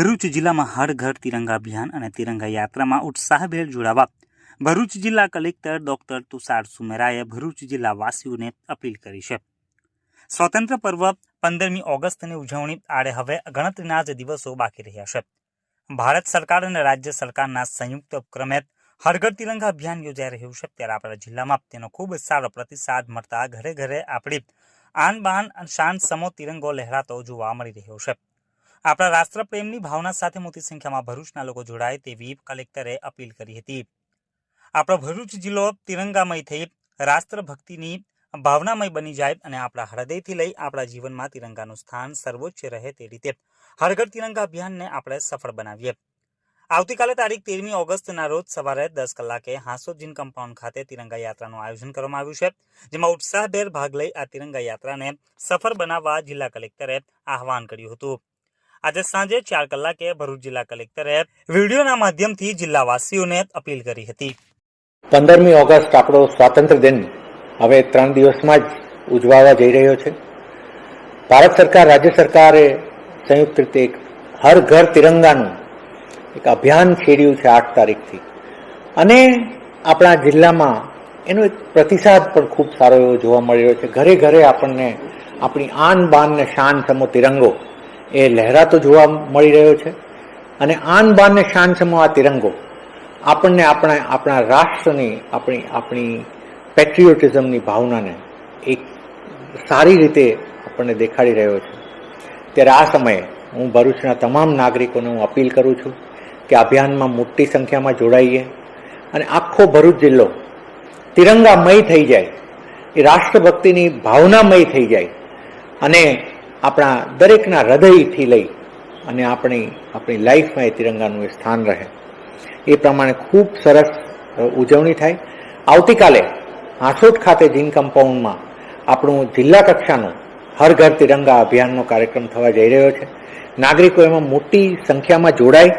ભરૂચ જિલ્લામાં હર ઘર તિરંગા અભિયાન અને તિરંગા યાત્રામાં ઉત્સાહભેર જોડાવા ભરૂચ જિલ્લા કલેક્ટર ડોક્ટર તુષાર સુમેરાએ ભરૂચ જિલ્લાવાસીઓને અપીલ કરી છે. સ્વતંત્ર પર્વ પંદરમી ઓગસ્ટની ઉજવણી આડે હવે ગણતરીના જ દિવસો બાકી રહ્યા છે. ભારત સરકાર અને રાજ્ય સરકારના સંયુક્ત ઉપક્રમે હરઘર તિરંગા અભિયાન યોજાઈ રહ્યું છે. ત્યારે આપણા જિલ્લામાં તેનો ખૂબ જ સારો પ્રતિસાદ મળતા ઘરે ઘરે આપણી આન બાન શાન સમો તિરંગો લહેરાતો જોવા મળી રહ્યો છે. આપણા રાષ્ટ્રપ્રેમની ભાવના સાથે મોટી સંખ્યામાં ભરૂચના લોકો જોડાય તેવી કલેક્ટરે અપીલ કરી હતી. આપણો ભરૂચ જિલ્લો તિરંગામય થઈ, રાષ્ટ્રભક્તિની ભાવનામય બની જાય અને આપણા હૃદયથી લઈ આપણા જીવનમાં તિરંગાનું સ્થાન સર્વોચ્ચ રહે તે રીતે હરઘર તિરંગા અભિયાનને આપણે સફળ બનાવીએ. આવતીકાલે તારીખ તેરમી ઓગસ્ટના રોજ સવારે દસ કલાકે હાંસોજીન કમ્પાઉન્ડ ખાતે તિરંગા યાત્રાનું આયોજન કરવામાં આવ્યું છે, જેમાં ઉત્સાહભેર ભાગ લઈ આ તિરંગા યાત્રાને સફળ બનાવવા જિલ્લા કલેક્ટરે આહવાન કર્યું હતું. આજે સાંજે ચાર કલાકે ભરૂચ જિલ્લા કલેક્ટરે વિડીયોના માધ્યમથી જિલ્લાવાસીઓને અપીલ કરી હતી. પંદરમી ઓગસ્ટ આપણો સ્વાતંત્ર્ય દિન. હવે ત્રણ દિવસમાં જ ઉજવાવા જઈ રહ્યો છે. ભારત સરકાર, રાજ્ય સરકારે સંયુક્ત રીતે એક હર ઘર તિરંગાનું એક અભિયાન છેડ્યું છે આઠ તારીખથી. અને આપણા જિલ્લામાં એનો એક પ્રતિસાદ પણ ખૂબ સારો એવો જોવા મળી રહ્યો છે. ઘરે ઘરે આપણને આપણી આન બાન ને શાન સમો તિરંગો એ લહેરાતો જોવા મળી રહ્યો છે. અને આન બાનને શાન સમો તિરંગો. આપણને આપણા આપણા રાષ્ટ્રની, આપણી આપણી પેટ્રિયોટિઝમની ભાવનાને એક સારી રીતે આપણને દેખાડી રહ્યો છે. ત્યારે આ સમયે હું ભરૂચના તમામ નાગરિકોને હું અપીલ કરું છું કે અભિયાનમાં મોટી સંખ્યામાં જોડાઈએ અને આખો ભરૂચ જિલ્લો તિરંગામય થઈ જાય. એ રાષ્ટ્રભક્તિની ભાવનામય થઈ જાય. અને આપણા દરેકના હૃદયથી લઈ અને આપણી આપણી લાઈફમાં એ તિરંગાનું એ સ્થાન રહે. એ પ્રમાણે ખૂબ સરસ ઉજવણી થાય. આવતીકાલે હાંસોદ ખાતે જીન કમ્પાઉન્ડમાં આપણું જિલ્લા કક્ષાનું હર ઘર તિરંગા અભિયાનનો કાર્યક્રમ થવા જઈ રહ્યો છે. નાગરિકો એમાં મોટી સંખ્યામાં જોડાય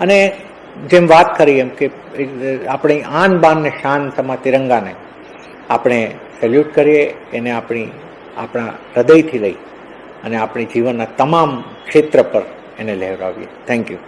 અને જેમ વાત કરી એમ કે આપણી આન બાન ને શાન સમા તિરંગાને આપણે સેલ્યુટ કરીએ, એને આપણી આપણા હૃદયથી લઈ અને આપણી જીવનના તમામ ક્ષેત્ર પર એને લહેરાવીએ. Thank you